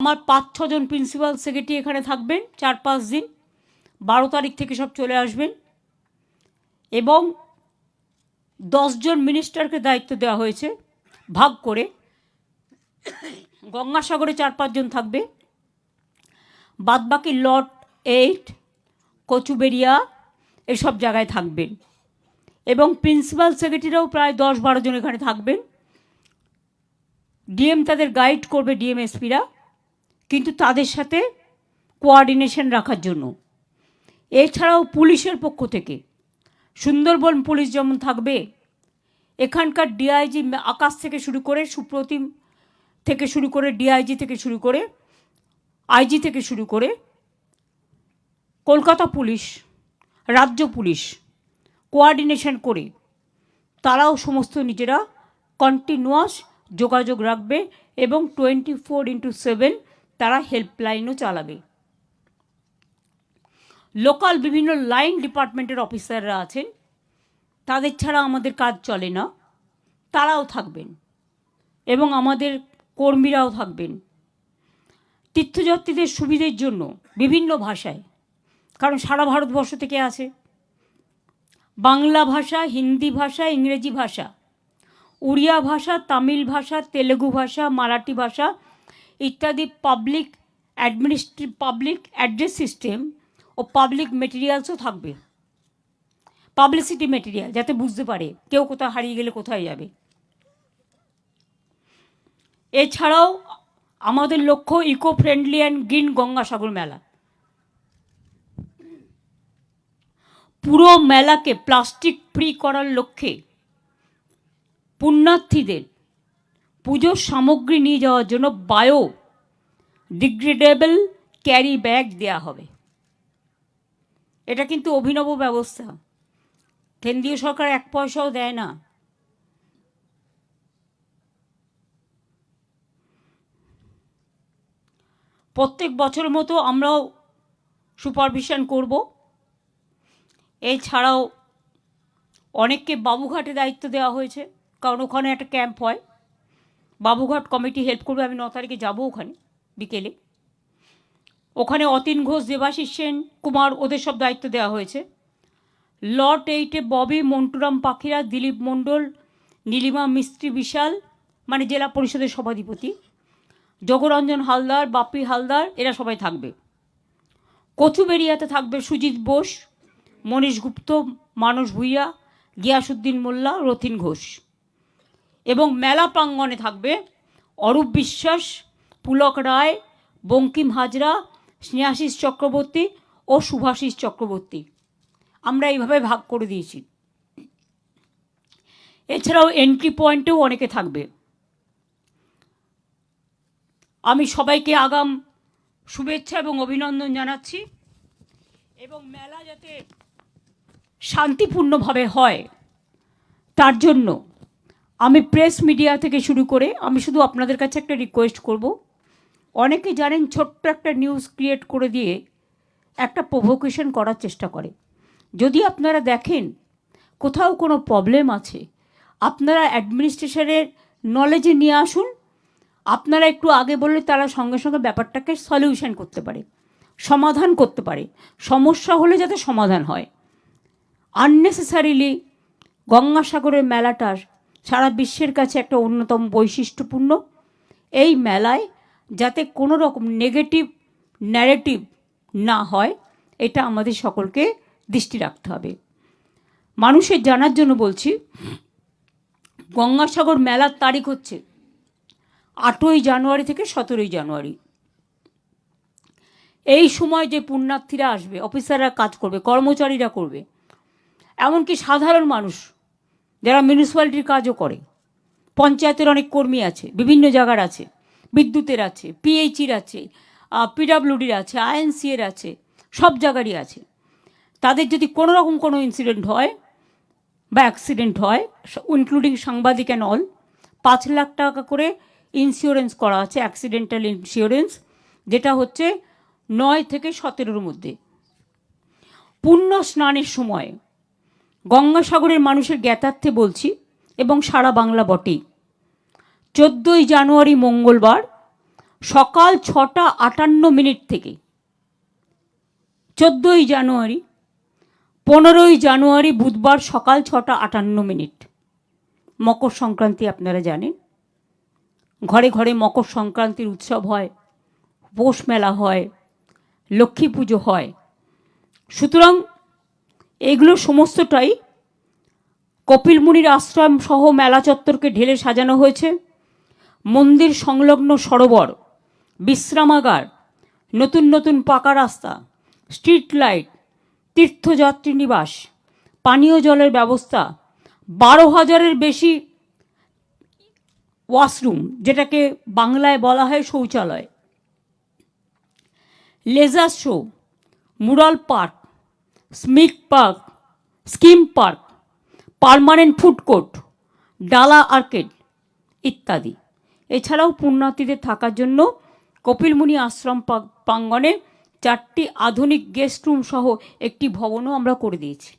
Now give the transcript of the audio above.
আমার পাঁচ ছজন প্রিন্সিপাল সেক্রেটারি এখানে থাকবেন, চার পাঁচ দিন। বারো তারিখ থেকে সব চলে আসবেন। এবং দশজন মিনিস্টারকে দায়িত্ব দেওয়া হয়েছে, ভাগ করে। গঙ্গাসাগরে চার পাঁচজন থাকবে। বাদবাকি লট এইট কচুবেরিয়া এসব জায়গায় থাকবেন। এবং প্রিন্সিপাল সেক্রেটারিরাও প্রায় দশ বারো জন এখানে থাকবেন। ডিএম তাদের গাইড করবে ডিএমএসপিরা কিন্তু তাদের সাথে কোয়ার্ডিনেশন রাখার জন্য। এছাড়াও পুলিশের পক্ষ থেকে সুন্দরবন পুলিশ যেমন থাকবে, এখানকার ডিআইজি আকাশ থেকে শুরু করে সুপ্রতিম থেকে শুরু করে ডিআইজি থেকে শুরু করে আইজি থেকে শুরু করে কলকাতা পুলিশ, রাজ্য পুলিশ কোয়ার্ডিনেশন করে তারাও সমস্ত নিজেরা কন্টিনিউয়াস যোগাযোগ রাখবে এবং টোয়েন্টি ফোর ইন্টু সেভেন তারা হেল্পলাইনও চালাবে। লোকাল বিভিন্ন লাইন ডিপার্টমেন্টের অফিসাররা আছেন। তাদের ছাড়া আমাদের কাজ চলে না। তারাও থাকবেন এবং আমাদের কর্মীরাও থাকবেন। তীর্থযাত্রীদের সুবিধের জন্য বিভিন্ন ভাষায়, কারণ সারা ভারতবর্ষ থেকে আছে। বাংলা ভাষা, হিন্দি ভাষা, ইংরেজি ভাষা, উড়িয়া ভাষা, তামিল ভাষা, তেলেগু ভাষা, মারাঠি ভাষা ইত্যাদি public administry public address system ও পাবলিক মেটেরিয়ালসও থাকবে। পাবলিসিটি মেটেরিয়াল যাতে বুঝতে পারে কেউ কোথাও হারিয়ে গেলে কোথায় যাবে। এছাড়াও আমাদের লক্ষ্য eco friendly and green Gangasagar Mela. পুরো মেলাকে প্লাস্টিক ফ্রি করার লক্ষ্যে পুণ্যার্থীদের পুজোর সামগ্রী নিয়ে যাওয়ার জন্য বায়ো ডিগ্রেডেবল ক্যারি ব্যাগ দেয়া হবে। এটা কিন্তু অভিনব ব্যবস্থা। কেন্দ্রীয় সরকার এক পয়সাও দেয় না। প্রত্যেক বছর মতো আমরাও সুপারভিশন করব। এছাড়াও অনেককে বাবুঘাটে দায়িত্ব দেওয়া হয়েছে, কারণ ওখানে একটা ক্যাম্প হয়। বাবুঘাট কমিটি হেল্প করবে, আমি ন তারিখে যাব ওখানে, বিকেলে। ওখানে অতীন ঘোষ, দেবাশিস সেন, কুমার, ওদের সব দায়িত্ব দেওয়া হয়েছে। লট এইটে ববি, মন্টুরাম পাখিরা, দিলীপ মণ্ডল, নীলিমা মিস্ত্রি বিশাল মানে জেলা পরিষদের সভাধিপতি। জগরঞ্জন হালদার বাপি হালদার, এরা সবাই থাকবে। কচুবেরিয়াতে থাকবে সুজিত বোস, মনীষ গুপ্ত, মানস ভূঁইয়া গিয়াসুদ্দিন মোল্লা, রথিন ঘোষ। এবং মেলা প্রাঙ্গণে থাকবে অরূপ বিশ্বাস, পুলক রায়, বঙ্কিম হাজরা, স্নেহাশিস চক্রবর্তী ও শুভাশিস চক্রবর্তী। আমরা এইভাবে ভাগ করে দিয়েছি। এছাড়াও এন্ট্রি পয়েন্টেও অনেকে থাকবে। আমি সবাইকে আগাম শুভেচ্ছা এবং অভিনন্দন জানাচ্ছি এবং মেলা যাতে শান্তিপূর্ণভাবে হয়, তার জন্য আমি প্রেস মিডিয়া থেকে শুরু করে আমি শুধু আপনাদের কাছে একটা রিকোয়েস্ট করব। অনেকে জানেন ছোট্ট একটা নিউজ ক্রিয়েট করে দিয়ে একটা প্রভোকেশন করার চেষ্টা করে। যদি আপনারা দেখেন কোথাও কোনো প্রবলেম আছে, আপনারা অ্যাডমিনিস্ট্রেশনের নলেজে নিয়ে আসুন, আপনারা একটু আগে বললে তারা সঙ্গে সঙ্গে ব্যাপারটাকে সলিউশন করতে পারে, সমাধান করতে পারে। সমস্যা হলে যাতে সমাধান হয়। আননেসেসারিলি গঙ্গাসাগরের মেলাটার সারা বিশ্বের কাছে একটা অন্যতম বৈশিষ্ট্যপূর্ণ। এই মেলায় যাতে কোনো রকম নেগেটিভ ন্যারেটিভ না হয়, এটা আমাদের সকলকে দৃষ্টি রাখতে হবে। মানুষের জানার জন্য বলছি, গঙ্গাসাগর মেলার তারিখ হচ্ছে আটই জানুয়ারি থেকে সতেরোই জানুয়ারি। এই সময় যে পুণ্যার্থীরা আসবে, অফিসাররা কাজ করবে, কর্মচারীরা করবে, এমনকি সাধারণ মানুষ যারা মিউনিসিপ্যালিটির কাজও করে। পঞ্চায়েতের অনেক কর্মী আছে, বিভিন্ন জায়গার আছে। বিদ্যুতের আছে পিএইচির আছে পিডাব্লিউডির আছে আইএনসিএর আছে, সব জায়গারই আছে। তাদের যদি কোনো রকম কোনো ইনসিডেন্ট হয় বা অ্যাক্সিডেন্ট হয় ইনক্লুডিং সাংবাদিক অ্যান্ড অল পাঁচ লাখ টাকা করে ইন্স্যুরেন্স করা আছে অ্যাক্সিডেন্টাল ইন্স্যুরেন্স যেটা হচ্ছে নয় থেকে সতেরোর মধ্যে। পুণ্য স্নানের সময় গঙ্গাসাগরের মানুষের জ্ঞাতার্থে বলছি, এবং সারা বাংলা বটেই। চোদ্দোই জানুয়ারি মঙ্গলবার সকাল ছটা আটান্ন মিনিট থেকে, চোদ্দোই জানুয়ারি, পনেরোই জানুয়ারি বুধবার সকাল ছটা আটান্ন মিনিট। মকর সংক্রান্তি আপনারা জানেন। ঘরে ঘরে মকর সংক্রান্তির উৎসব হয় পৌষ মেলা হয়, লক্ষ্মী পুজো হয়। সুতরাং এগুলো সমস্তটাই কপিলমুনির আশ্রম সহ মেলা চত্বরকে ঢেলে সাজানো হয়েছে। মন্দির সংলগ্ন সরোবর, বিশ্রামাগার, নতুন নতুন পাকা রাস্তা, স্ট্রিট লাইট, তীর্থযাত্রী নিবাস, পানীয় জলের ব্যবস্থা, বারো হাজারের বেশি ওয়াশরুম, যেটাকে বাংলায় বলা হয় শৌচালয়। Laser show, mural park স্মিক park, scheme park, permanent food court, Dala arcade ইত্যাদি। এছাড়াও পুণ্যার্থীদের থাকার জন্য কপিলমুনি আশ্রম প্রাঙ্গণে চারটি আধুনিক গেস্ট রুম সহ একটি ভবনও আমরা করে দিয়েছি।